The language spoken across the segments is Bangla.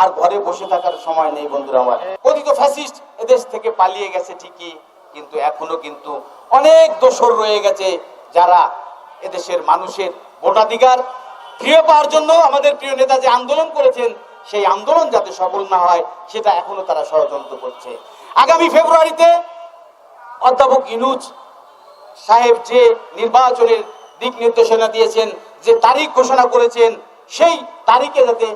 আর ঘরে বসে থাকার সময় নেই, বন্ধুরা আমার। কথিত ফ্যাসিস্ট এদেশ থেকে পালিয়ে গেছে ঠিকই, কিন্তু এখনও কিন্তু অনেক দোসর রয়ে গেছে যারা এদেশের মানুষের ভোটাধিকার ফিরে পাওয়ার জন্য আমাদের প্রিয় নেতা যে আন্দোলন করেছেন, সেই আন্দোলন যাতে সফল না হয়, সেটা এখনও তারা ষড়যন্ত্র করছে। আগামী ফেব্রুয়ারিতে অধ্যাপক ইনুজ সাহেব যে নির্বাচনের দিক নির্দেশনা দিয়েছেন, যে তারিখ ঘোষণা করেছেন, সেই তারিখে যাতে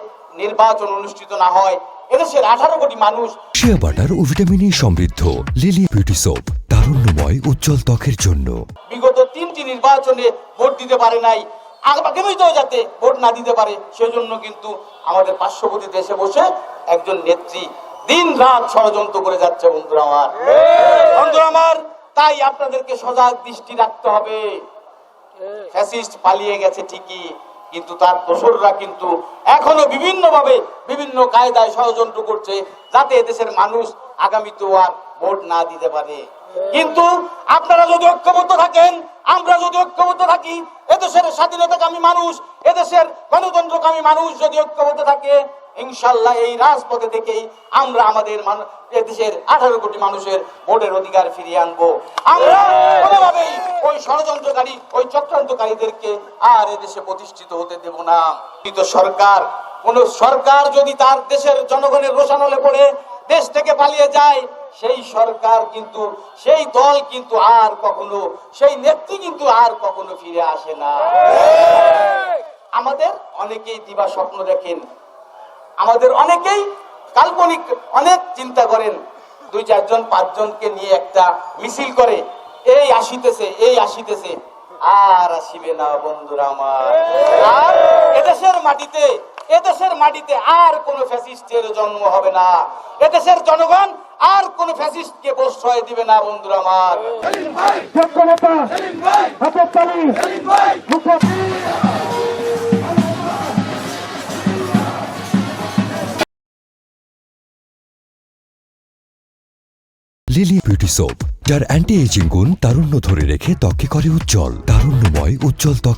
নির্বাচন অনুষ্ঠিত না হয়। এদেশের আঠারো কোটি মানুষ শিয়া বাটার ও ভিটামিন ই সমৃদ্ধ লিলি বিউটি সোপ তারুণ্যময় উজ্জ্বল ত্বকের জন্য। বিগত তিনটি নির্বাচনে ভোট দিতে পারে নাই। আগামীতেও যাতে ভোট না দিতে পারে সেজন্য কিন্তু আমাদের পার্শ্ববর্তী দেশে বসে একজন নেত্রী দিন রাত ষড়যন্ত্র করে যাচ্ছে বন্ধুরা আমার। বন্ধুরা আমার তাই আপনাদেরকে সজাগ দৃষ্টি রাখতে হবে। ফ্যাসিস্ট পালিয়ে গেছে ঠিকই কিন্তু তার দোসররা কিন্তু এখনও বিভিন্ন ভাবে বিভিন্ন কায়দায় ষড়যন্ত্র করছে যাতে এদেশের মানুষ আগামীতেও আর ভোট না দিতে পারে। কিন্তু আপনারা যদি ঐক্যবদ্ধ থাকেন, আমরা যদি ঐক্যবদ্ধ থাকি, এদেশের স্বাধীনতাকামী মানুষ, এদেশের গণতন্ত্রকামী মানুষ যদি ঐক্যবদ্ধ থাকে ইনশাল্লাহ এই রাজপথে থেকেই আমরা আমাদের এদেশের আঠারো কোটি মানুষের ভোটের অধিকার ফিরিয়ে আনব। আমরা কোনোভাবেই ষড়যন্ত্রকারী ওই চক্রান্তকারীদেরকে আর এদেশে প্রতিষ্ঠিত হতে দেব না। কিন্তু সরকার, কোন সরকার যদি তার দেশের জনগণের রোশানলে পড়ে, দেশ থেকে পালিয়ে যায়, সেই সরকার কিন্তু, সেই দল কিন্তু আর কখনো, সেই নেত্রী কিন্তু আর কখনো ফিরে আসে না। আমাদের অনেকেই দিবা স্বপ্ন দেখেন। আমাদের অনেকেই কাল্পনিক, অনেক চিন্তা করেন। দুই চারজন, পাঁচজনকে নিয়ে একটা মিছিল করে এই আসিতেছে এই আসিতেছে। আর আসিবে না বন্ধুরা আমার। আর এদেশের মাটিতে এদেশের মাটিতে আর কোন ফ্যাসিস্টের জন্ম হবে না। এদেশের জনগণ আর কোন ফ্যাসিস্টকে প্রশ্রয় দিবে না বন্ধুরা আমার। লিলি বিউটি সোপ যার অ্যান্টি এজিং গুণ তারুণ্য ধরে রেখে ত্বকে করে উজ্জ্বল তারুণ্যময় উজ্জ্বল ত্বক